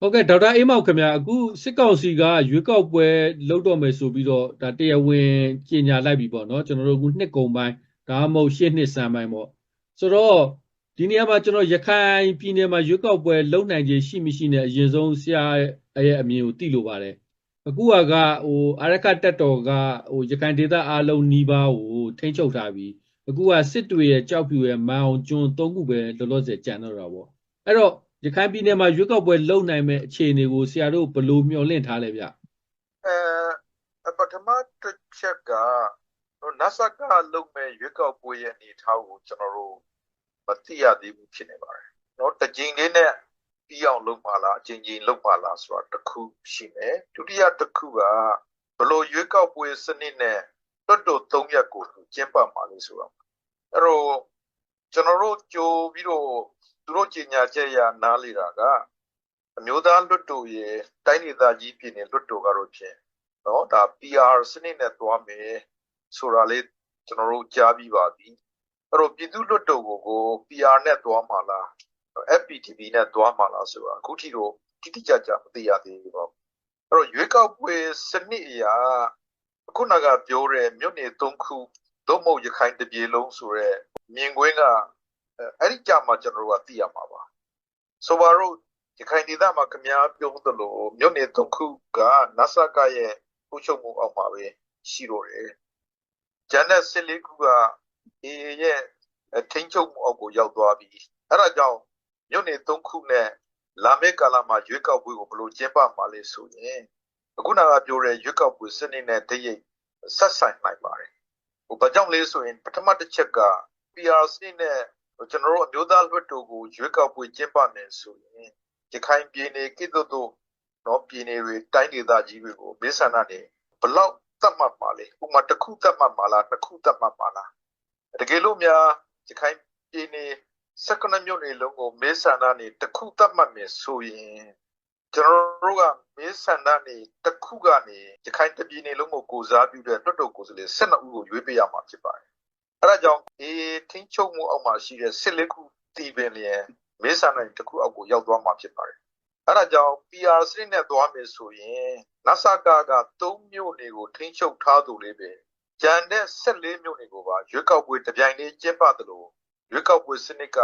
ဟုတ်ကဲ့ဒေါက်တာအေးမောင်ခင်ဗျာအခုစစ်ကောင်စီကရွေးကောက်ပွဲလုပ်တော့မယ်ဆိုပြီးတော့ဒါတရားဝင်ကြေညာလိုက်ပြီပေါ့နော်ကျွန်တော်တို့အခုနှစ်ကုန်ပိုင်းဒါမှမဟုတ်ရှစ်နှစ်စံပိုင်းပေါ့ဆိုတော့ဒီနေရာမှာကျွန်တော်ရခိုင်ပြည်နယ်မှာရွေးကောက်ပွဲလုပ်နိုင်ခြင်းရှိမရှိနဲ့အရင်ဆုံးဆရာရဲ့အမြင်ကိုသိလိုပါတယ်အခုကကဟိုအရကတက်တော်ကဟိုရခိုင်ဒေသအားလုံးနှီးပါးကိုထိန်းချုပ်ထားပြီးအခုကစစ်တွေရဲ့ကြောက်ဖြူရဲ့မန်အောင်ကျွန်းသုံးခုပဲလောလောဆယ်ကြံတော့တာပေါ့အဲ့တော့ ရခိုင်ပြည်နယ်မှာရွေးကောက်ပွဲလုပ်နိုင်မဲ့အခြေအနေကိုဆရာတို့ဘယ်လိုမျှော်လင့်ထားလဲဗျအဲပထမတစ်ချက်ကတော့ NASA ကလုပ်မဲ့ရွေးကောက်ပွဲရဲ့အနေအထားကိုကျွန်တော်တို့မသိရသေးဘူးဖြစ်နေပါတယ်။တော့တစ်ကြိမ်လေးနဲ့ပြီးအောင်လုပ်ပါလားအချိန်ချင်းလုပ်ပါလားဆိုတာတစ်ခုရှိမယ်။ဒုတိယတစ်ခုကဘလို့ရွေးကောက်ပွဲစနစ်နဲ့တွတ်တော်၃ရက်ကိုကျင်းပမှာလေဆိုတော့အဲ့တော့ကျွန်တော်တို့ကြိုပြီးတော့ သူတို့ကြီးညာချက်ရနားလေတာကအမျိုးသားလွတ်တော်ရဲ့တိုင်းဒေသကြီးပြည်နယ်လွတ်တော်ကတော့ဖြင့်နော်ဒါ PR စနစ်နဲ့သွားမယ်ဆိုတာလေးကျွန်တော်တို့ကြားပြီးပါပြီအဲ့တော့ပြည်သူလွတ်တော်ကိုကို PR နဲ့သွားမှာလား FPTV နဲ့သွားမှာလားဆိုတာအခုထိတော့တိတိကျကျမသိရသေးဘူးပေါ့အဲ့တော့ရွေးကောက်ပွဲစနစ်အရာခုနကပြောတဲ့မြို့နယ်၃ခုသို့မဟုတ်ရခိုင်တပြည်လုံးဆိုရဲမြင်ကွင်းက အဲ့ဒီကြမှာကျွန်တော်တို့ကသိရမှာပါဆိုပါတော့ရခိုင်ဒေသမှာခမားပြောသလိုမြို့နယ်၃ခုကနဆကရဲ့ပူချုပ်မှုအောက်မှာပဲရှိတော့တယ်ဂျန်နဲ့၁၄ခုကအေရဲ့ထိန်းချုပ်မှုအောက်ကိုရောက်သွားပြီအဲ့ဒါကြောင့်မြို့နယ်၃ခုနဲ့လာမယ့်ကာလမှာရွေးကောက်ပွဲကိုဘယ်လိုကျင်းပမှာလဲဆိုရင်အခုနကပြောတဲ့ရွေးကောက်ပွဲစနစ်နဲ့တရိပ်ဆက်ဆိုင်နိုင်ပါတယ်ဟိုဘာကြောင့်လဲဆိုရင်ပထမတစ်ချက်က PRC နဲ့ ကျွန်တော်တို့အမျိုးသားလွှတ်တော်ကိုရွေးကောက်ပွဲကျင်းပမယ်ဆိုရင်ရခိုင်ပြည်နယ်ကိစ္စတို့တော့ပြည်နယ်တွေတိုင်းဒေသကြီးတွေကိုမင်းဆန္ဒနေဘလောက်သတ်မှတ်ပါလဲဥပမာတစ်ခုသတ်မှတ်ပါလားတစ်ခုသတ်မှတ်ပါလားတကယ်လို့များရခိုင်ပြည်နယ်စက္ကနမြို့နယ်လုံးကိုမေးဆန္ဒနေတစ်ခုသတ်မှတ်မယ်ဆိုရင်ကျွန်တော်တို့ကမေးဆန္ဒနေတစ်ခုကနေရခိုင်ပြည်နယ်လုံးကိုကိုစားပြုတဲ့တွတ်တော်ကိုယ်စားလှယ်12ဦးကိုရွေးပေးရမှာဖြစ်ပါတယ် အဲဒါကြောင့်အေးထင်းချုပ်မှုအောက်မှာရှိတဲ့စစ်လက်ခုတီပင်လျင်မေးဆန္ဒနေတစ်ခုအောက်ကိုရောက်သွားမှာဖြစ်ပါတယ်အဲဒါကြောင့် PR စနစ်နဲ့သွားမယ်ဆိုရင်နဆကာက3မြို့နယ်ကိုထိန်းချုပ်ထားသူလေးပဲကျန်တဲ့14မြို့နယ်ကိုပါရွေးကောက်ပွဲတပြိုင်တည်းကျင်းပသလိုရွေးကောက်ပွဲစနစ်က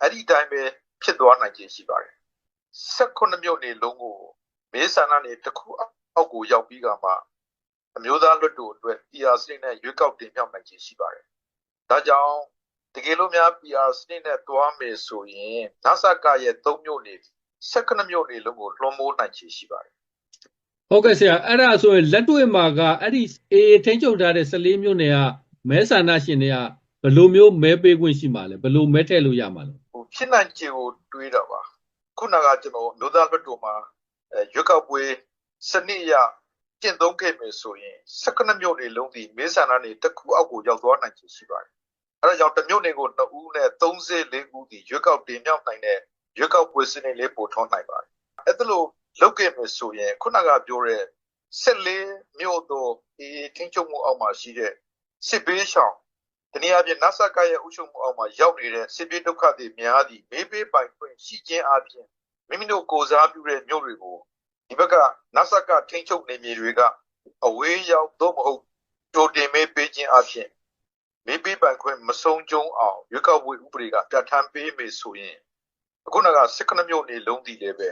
အဲ့ဒီတိုင်းပဲဖြစ်သွားနိုင်ခြင်းရှိပါတယ်16မြို့နယ်လုံးကိုမေးဆန္ဒနယ်တစ်ခုအောက်ကိုရောက်ပြီးကမှအမျိုးသားလွတ်တော်အတွက် PR စနစ်နဲ့ရွေးကောက်တင်မြှောက်နိုင်ခြင်းရှိပါတယ် ဒါကြောင့်တကယ်လို့များ PR စနစ်နဲ့တွားမယ်ဆိုရင်နဆကရဲ့3မြို့နယ်16မြို့နယ်လုံးကိုလွှမ်းမိုးနိုင်ခြင်းရှိပါတယ်ဟုတ်ကဲ့ဆရာအဲ့ဒါဆိုရင်လက်တွေ့မှာကအဲ့ဒီအေးထိန်းချုပ်ထားတဲ့14မြို့နယ်ကမဲဆန္ဒရှင်တွေကဘယ်လိုမျိုးမဲပေးခွင့်ရှိမှာလဲဘယ်လိုမဲထည့်လို့ရမှာလဲဟိုဖြစ်နိုင်ခြေကိုတွေးတော့ပါခုနကကျွန်တော်မျိုးသားဘက်တော်မှာရွက်ကောက်ပွဲစနစ်ရကျင့်သုံးခဲ့မယ်ဆိုရင်16မြို့နယ်လုံးဒီမဲဆန္ဒနယ်တစ်ခုအောက်ကိုရောက်သွားနိုင်ခြေရှိပါတယ် အဲဒါကြောင့်တမြို့နယ်ကို2ဦးနဲ့34ဦးဒီရွက်ကောက်တင်မြောက်နိုင်တဲ့ရွက်ကောက်ပွဲစနစ်လေးပို့ထွန်းနိုင်ပါတယ်အဲ့ဒါလို့လုပ်ခဲ့မယ်ဆိုရင်ခုနကပြောတဲ့14မြို့တို့ဒီထင်းချုပ်မှုအောက်မှာရှိတဲ့စစ်ဘေးရှောင်တနည်းအားဖြင့်နဆကရဲ့အုပ်ချုပ်မှုအောက်မှာရောက်နေတဲ့စစ်ပြေးဒုက္ခတွေများသည့်မေးပေးပိုင်ခွင့်ရှိခြင်းအပြင်မိမိတို့ကိုစားပြုတဲ့မြို့တွေကိုဒီဘက်ကနဆကထိန်းချုပ်နေမြေတွေကအဝေးရောက်သို့မဟုတ်တိုတင်မေးပေးခြင်းအပြင် မေးပေးပိုင်ခွင့်မဆုံးကျုံးအောင်ရွေးကောက်ပွဲဥပဒေကပြဋ္ဌာန်းပေးမယ်ဆိုရင်အခုနက19မြို့နေလုံးတည်လည်းပဲ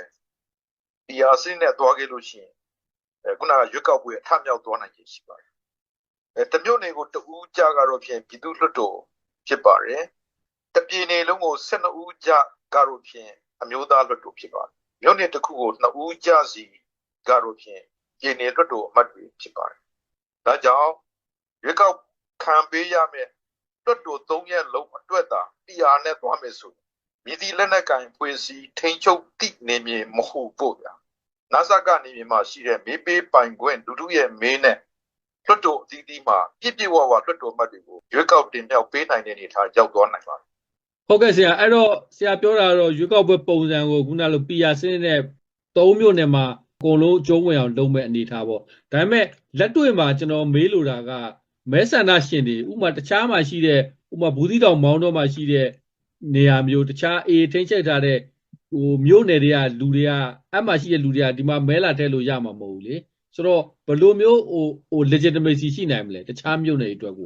ဒီအားစင်းနဲ့သွားခဲ့လို့ရှိရင်ခုနကရွေးကောက်ပွဲအထမြောက်သွားနိုင်ခြင်းရှိပါတယ်အဲတမျိုးနေကိုတူးကြကတော့ဖြင့်ပြည်သူ့လွှတ်တော်ဖြစ်ပါတယ်တပြည်နေလုံးကို12ဦးကြကတော့ဖြင့်အမျိုးသားလွှတ်တော်ဖြစ်ပါတယ်မြို့နယ်တစ်ခုကို2ဦးကြစီကတော့ဖြင့်ပြည်နယ်လွှတ်တော်အမတ်တွေဖြစ်ပါတယ်ဒါကြောင့်ရွေးကောက် ခံပေးရမယ်လွှတ်တော်3ရက်လုံးအတွက်သာ PR နဲ့သွားမယ်ဆိုမြည်သည့်လက်နက်ကင်ဖွေစီထိန်ချုပ်တိနေမြေမဟုတ်ဖို့ဗျာနာဆာကနေမြေမှာရှိတဲ့မေးပေးပိုင်ခွင့်ဒုဒုရဲ့မင်းနဲ့လွှတ်တော်အသီးသီးမှာပြည့်ပြည့်ဝဝလွှတ်တော်မှတ်တွေကိုရွေးကောက်တင်မြှောက်ပေးနိုင်တဲ့အနေအထားရောက်သွားနိုင်ပါတယ်ဟုတ်ကဲ့ဆရာအဲ့တော့ဆရာပြောတာတော့ရွေးကောက်ပွဲပုံစံကိုခုနလို PR စနစ်နဲ့သုံးမျိုးနဲ့မှာအကုန်လုံးအကျုံးဝင်အောင်လုပ်မဲ့အနေအထားပေါ့ဒါပေမဲ့လက်တွေ့မှာကျွန်တော်မေးလိုတာက မဲဆန္ဒရှင်တွေဥမာတခြားမှာရှိတဲ့ဥမာဘူးသီးတောင်မောင်းတော့မှာရှိတဲ့နေရာမျိုးတခြားအေးထိန်းချုပ်ထားတဲ့ဟိုမြို့နယ်တွေကလူတွေကအမှရှိတဲ့လူတွေကဒီမှာမဲလာထည့်လို့ရမှာမဟုတ်ဘူးလေဆိုတော့ဘယ်လိုမျိုးဟိုဟို legitimacy ရှိနိုင်မလဲတခြားမြို့နယ်တွေအတွက်က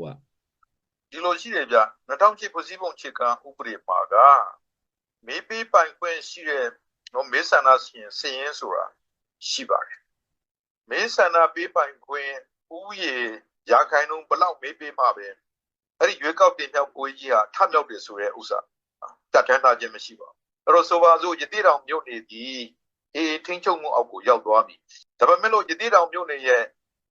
ဒီလိုရှိတယ်ဗျ2008ဖွဲ့စည်းပုံခြေကံဥပဒေမှာကမေးပေးပိုင်ခွင့်ရှိတဲ့နော်မေးဆန္ဒရှင်စည်ရင်းဆိုတာရှိပါတယ်မေးဆန္ဒပေးပိုင်ခွင့်ဥယေ ရာခိုင်နှုန်းဘလောက်မေးပေးမှပဲအဲ့ဒီရွေးကောက်တင်မြောက်ပွဲကြီးဟာထမြောက်တယ်ဆိုတဲ့ဥစ္စာတတ်တန်းတာခြင်းမရှိပါဘူးအဲ့တော့ဆိုပါစို့ယတိတောင်မြို့နေသည်အေးထိန်းချုပ်မှုအောက်ကိုရောက်သွားပြီဒါပေမဲ့လို့ယတိတောင်မြို့နေရဲ့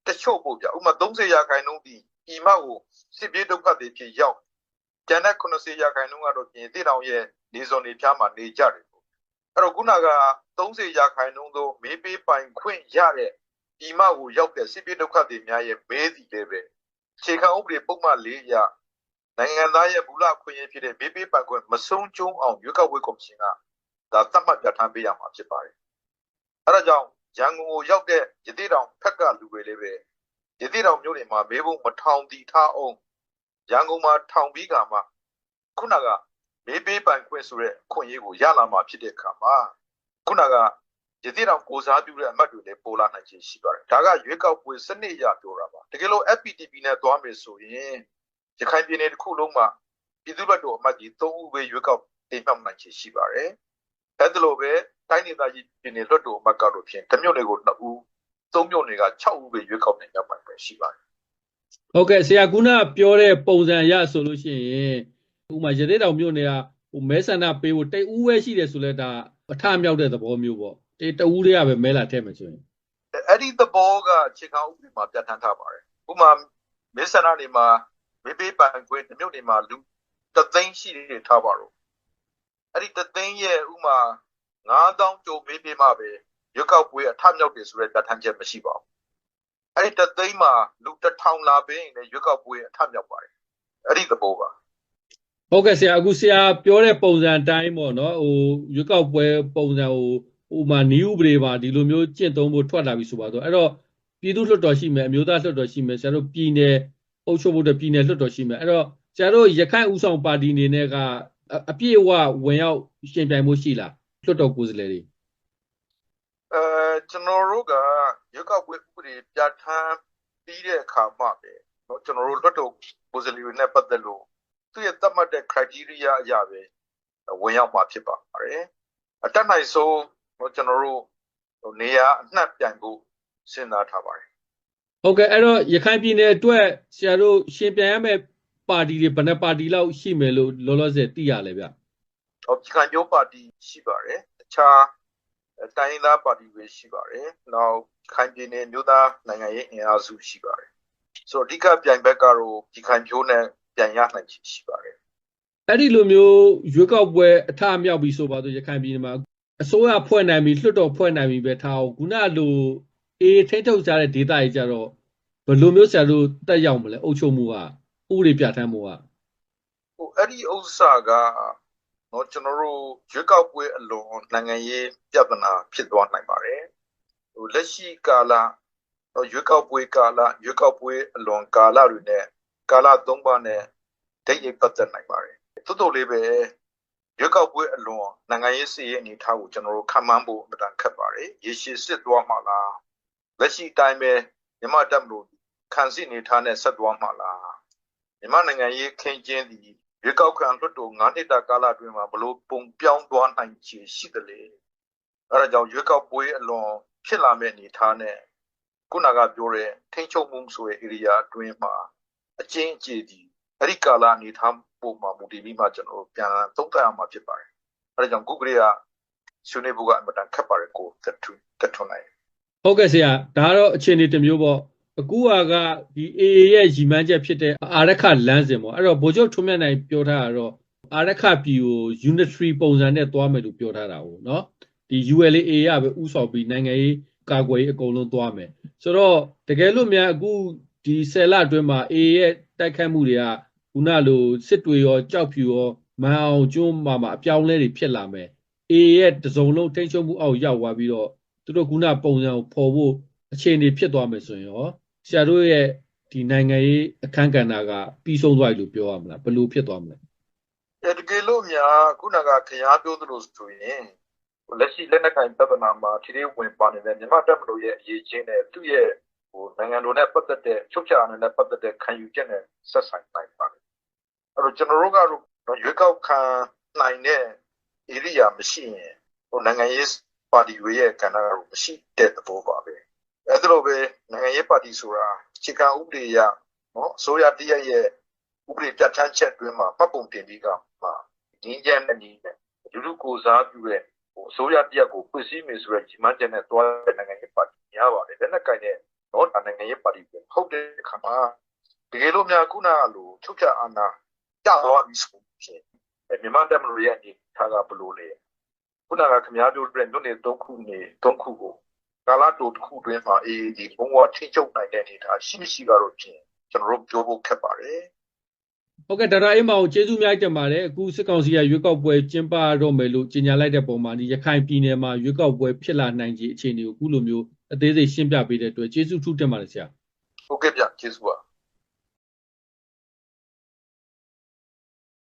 တချို့ပေါ့ဗျဥပမာ30ရာခိုင်နှုန်းဒီဤမကိုစစ်ပြေးဒုက္ခတွေဖြစ်ရောက်ကျန်တဲ့90ရာခိုင်နှုန်းကတော့ပြင်တိတောင်ရဲ့နေစုံနေဖြားမှာနေကြတယ်ပေါ့အဲ့တော့ခုနက30ရာခိုင်နှုန်းသောမေးပေးပိုင်ခွင့်ရတဲ့ ဤမကိုရောက်တဲ့စစ်ပြေးဒုက္ခတွေများရဲ့မဲစီလည်းပဲခြေခံဥပဒေပုံမှန်၄ရနိုင်ငံသားရဲ့မူလခွင့်ရဖြစ်တဲ့မေးပေးပိုင်ခွင့်မဆုံးကျုံးအောင်ရွေးကောက်ပွဲကော်မရှင်ကဒါသတ်မှတ်ပြဋ္ဌာန်းပေးရမှာဖြစ်ပါတယ်အဲ့ဒါကြောင့်ရန်ကုန်ကိုရောက်တဲ့ရတိတောင်ဖက်ကလူတွေလည်းပဲရတိတောင်မြို့နယ်မှာမေးဖို့မထောင်တီထားအောင်ရန်ကုန်မှာထောင်ပြီးကမှခုနကမေးပေးပိုင်ခွင့်ဆိုတဲ့အခွင့်အရေးကိုရလာမှာဖြစ်တဲ့အခါမှာခုနက ရတိတောင်ကိုစားပြုတဲ့အမတ်တွေလည်းပေါ်လာနိုင်ခြင်းရှိပါတယ်ဒါကရွေးကောက်ပွဲစနစ်အရပြောတာပါတကယ်လို့ FPTP နဲ့သွားမယ်ဆိုရင်ရခိုင်ပြည်နယ်တစ်ခုလုံးမှာပြည်သူ့ဘက်တော်အမတ်ကြီး၃ဦးပဲရွေးကောက်တင်ပြနိုင်ခြင်းရှိပါတယ်အဲ့ဒါလိုပဲတိုင်းဒေသကြီးပြည်နယ်လွှတ်တော်အမတ်ကတော့ဖြင့်တစ်မြို့နယ်ကို2ဦးသုံးမြို့နယ်က6ဦးပဲရွေးကောက်တင်ပြပိုင်ခွင့်ရှိပါတယ်ဟုတ်ကဲ့ဆရာကုနာပြောတဲ့ပုံစံရဆိုလို့ရှိရင်ဥပမာရသေးတောင်မြို့နယ်ကဟိုမဲဆန္ဒပေးဖို့တိတ်ဦးပဲရှိတယ်ဆိုလဲဒါအထမြောက်တဲ့သဘောမျိုးပေါ့ တေတဦးတွေကပဲမဲလာထည့်မယ်ဆိုရင်အဲ့ဒီသဘောကခြေခံဥပဒေမှာပြဋ္ဌာန်းထားပါတယ်ဥပမာမစ္စနာနေမှာမေပေးပိုင်ခွင့်တစ်မြို့နေမှာလူတသိန်းရှိနေထားပါတော့အဲ့ဒီတသိန်းရဲ့ဥမာ9000ကြိုမေးပေးမှပဲရွက်ကောက်ပွဲအထမြောက်တယ်ဆိုတဲ့ပြဋ္ဌာန်းချက်မရှိပါဘူးအဲ့ဒီတသိန်းမှာလူ1000လာပေးရင်လည်းရွက်ကောက်ပွဲအထမြောက်ပါတယ်အဲ့ဒီသဘောပါဟုတ်ကဲ့ဆရာအခုဆရာပြောတဲ့ပုံစံအတိုင်းပေါ့နော်ဟိုရွေးကောက်ပွဲပုံစံဟို ဥပမာနည်းဥပဒေပါဒီလိုမျိုးကျင့်သုံးဖို့ထွက်လာပြီဆိုပါတော့အဲ့တော့ပြည်သူ့လွှတ်တော်ရှိမယ်အမျိုးသားလွှတ်တော်ရှိမယ်ဆရာတို့ပြည်နယ်အုပ်ချုပ်ဖို့အတွက်ပြည်နယ်လွှတ်တော်ရှိမယ်အဲ့တော့ဆရာတို့ရခိုင်ဥဆောင်ပါတီအနေနဲ့ကအအပြည့်အဝဝင်ရောက်ရှင်ပြိုင်မှုရှိလားလွှတ်တော်ကိုယ်စားလှယ်တွေ အဲကျွန်တော်တို့ကရွက်ကောက်ပွဲဥပဒေပြဋ္ဌာန်းပြီးတဲ့အခါမှပဲเนาะကျွန်တော်တို့လွှတ်တော်ကိုယ်စားလှယ်တွေနဲ့ပတ်သက်လို့သူ့ရဲ့သတ်မှတ်တဲ့ criteria အရာပဲဝင်ရောက်မှာဖြစ်ပါတယ်အတက်နိုင်ဆုံး တော့ကျွန်တော်တို့နေရာအနှံ့ပြိုင်ဖို့စဉ်းစားထားပါတယ်ဟုတ်ကဲ့အဲ့တော့ရခိုင်ပြည်နယ်အတွက်ဆရာတို့ရှင်ပြိုင်ရမယ့်ပါတီတွေဘယ်နှပါတီလောက်ရှိမယ်လို့လောလောဆယ်သိရလဲဗျဟုတ်ရခိုင်မျိုးပါတီရှိပါတယ်တခြားတိုင်းရင်းသားပါတီတွေရှိပါတယ်နောက်ခိုင်ပြည်နယ်မျိုးသားနိုင်ငံရေးအင်အားစုရှိပါတယ်ဆိုတော့အဓိကပြိုင်ဘက်ကတော့ဒီခိုင်မျိုးနဲ့ပြိုင်ရနိုင်ရှိပါတယ်အဲ့ဒီလိုမျိုးရွေးကောက်ပွဲအထအမြောက်ပြီးဆိုပါတော့ရခိုင်ပြည်နယ်မှာ အစိုးရဖွဲ့နိုင်ပြီလွှတ်တော်ဖွဲ့နိုင်ပြီပဲထားအောင်ခုနလိုအေးထိတ်ထုတ်ကြတဲ့ဒေသကြီးကြတော့ဘယ်လိုမျိုးဆရာတို့တက်ရောက်မလဲအုပ်ချုပ်မှုကဥပဒေပြဋ္ဌာန်းမှုက။ဟိုအဲ့ဒီဥစ္စာကနော်ကျွန်တော်တို့ရွေးကောက်ပွဲအလွန်နိုင်ငံရေးပြဿနာဖြစ်သွားနိုင်ပါတယ်။ဟိုလက်ရှိကာလတော့ရွေးကောက်ပွဲကာလရွေးကောက်ပွဲအလွန်ကာလတွေနဲ့ကာလသုံးပါးနဲ့ဒိတ်ရိပ်ပတ်သက်နိုင်ပါတယ်။တိုးတိုးလေးပဲ ရွေးကောက်ပွဲအလွန်နိုင်ငံရေးစီရဲ့အနေအထားကိုကျွန်တော်တို့ခံမှန်းဖို့အမှန်တန်ခက်ပါတယ်။ရေရှည်စစ်သွားမှလားလက်ရှိအတိုင်းပဲမြန်မာတပ်မလို့ခံစစ်အနေအထားနဲ့ဆက်သွားမှလားမြန်မာနိုင်ငံရေးခင်းကျင်းသည်ရွေးကောက်ခံလွတ်တော်9နှစ်တာကာလအတွင်းမှာဘလို့ပုံပြောင်းသွားနိုင်ချေရှိတယ်လေအဲဒါကြောင့်ရွေးကောက်ပွဲအလွန်ဖြစ်လာမယ့်အနေအထားနဲ့ခုနကပြောတဲ့ထိန်းချုပ်မှုဆိုတဲ့ area အတွင်းမှာအချင်းအကျေဒီ အဲ့ဒီကာလအနေထားပုံမှာမူတည်ပြီးမှကျွန်တော်ပြန်သုံးသပ်ရမှာဖြစ်ပါတယ်။အဲဒါကြောင့်ကုကရေကဆွေးနွေးဖို့ကအင်မတန်ခက်ပါတယ်ကိုတက်ထွန်းတက်ထွန်းနိုင်။ဟုတ်ကဲ့ဆရာဒါကတော့အခြေအနေတစ်မျိုးပေါ့အခုဟာကဒီ AA ရဲ့ရည်မှန်းချက်ဖြစ်တဲ့အာရခလမ်းစဉ်ပေါ့အဲ့တော့ဗိုလ်ချုပ်ထွန်းမြတ်နိုင်ပြောထားတာတော့အာရခပြည်ကို unitary ပုံစံနဲ့သွားမယ်လို့ပြောထားတာဟုတ်နော်ဒီ ULA ရပဲဥဆောင်ပြီးနိုင်ငံရေးကာကွယ်ရေးအကုန်လုံးသွားမယ်ဆိုတော့တကယ်လို့များအခုဒီဆယ်လအတွင်းမှာ AA ရဲ့တိုက်ခတ်မှုတွေက ခုနလိုစစ်တွေရောကြောက်ဖြူရောမန်အောင်ကျွန်းမှာမှာအပြောင်းလဲတွေဖြစ်လာမယ် AA ရဲ့တစုံလုံးထိန်းချုပ်မှုအောက်ရောက်သွားပြီးတော့သူတို့ခုနပုံစံကိုပေါ်ဖို့အခြေအနေဖြစ်သွားမယ်ဆိုရင်ရောဆရာတို့ရဲ့ဒီနိုင်ငံရေးအခန်းကဏ္ဍကပြီးဆုံးသွားပြီလို့ပြောရမလားဘယ်လိုဖြစ်သွားမလဲအဲတကယ်လို့များခုနကခရားပြောသလိုဆိုရင်လက်ရှိလက်နက်ကင်ပြဿနာမှာထိထိဝင်ပါနေတဲ့မြန်မာတပ်မတော်ရဲ့အရေးချင်းနဲ့သူ့ရဲ့ဟိုနိုင်ငံတော်နဲ့ပတ်သက်တဲ့ချုပ်ချာနဲ့ပတ်သက်တဲ့ခံယူချက်နဲ့ဆက်ဆိုင်နိုင်ပါတယ် အဲ့တော့ကျွန်တော်တို့ကတော့ရွေးကောက်ခံနိုင်တဲ့ area မရှိရင်ဟိုနိုင်ငံရေးပါတီတွေရဲ့ကဏ္ဍကတော့မရှိတဲ့သဘောပါပဲအဲ့ဒါလိုပဲနိုင်ငံရေးပါတီဆိုတာအခြေခံဥပဒေအရနော်အစိုးရတရက်ရဲ့ဥပဒေပြဋ္ဌာန်းချက်တွင်မှာပတ်ပုံတင်ပြီးကမှငင်းချမ်းတဲ့နည်းနဲ့လူလူကိုစားပြုတဲ့ဟိုအစိုးရတရက်ကိုဖွဲ့စည်းမယ်ဆိုတဲ့ကြီးမှန်းချက်နဲ့တွားတဲ့နိုင်ငံရေးပါတီများပါတယ်လက်နက်ကင်တဲ့နော်ဒါနိုင်ငံရေးပါတီပဲဟုတ်တဲ့အခါမှာတကယ်လို့များခုနကလိုချုပ်ချအာဏာ ကျသွားပြီဆိုရင်အဲမြန်မာတပ်မတော်ရဲ့အနေထားကဘယ်လိုလဲခုနကခင်ဗျားတို့တဲ့မြို့နယ်၃ခုနေ၃ခုကိုကာလတိုတစ်ခုတွင်းမှာအေးဒီဘုံဝထိချုပ်နိုင်တဲ့အနေထားရှိမရှိကတော့ဖြင့်ကျွန်တော်တို့ပြောဖို့ခက်ပါတယ်ဟုတ်ကဲ့ဒေါက်တာအေးမောင်ကျေးဇူးများတင်ပါတယ်အခုစစ်ကောင်စီကရွေးကောက်ပွဲကျင်းပတော့မယ်လို့ကြေညာလိုက်တဲ့ပုံမှာဒီရခိုင်ပြည်နယ်မှာရွေးကောက်ပွဲဖြစ်လာနိုင်ခြေအခြေအနေကိုအခုလိုမျိုးအသေးစိတ်ရှင်းပြပေးတဲ့အတွက်ကျေးဇူးထူးတင်ပါတယ်ဆရာဟုတ်ကဲ့ဗျကျေးဇူးပါ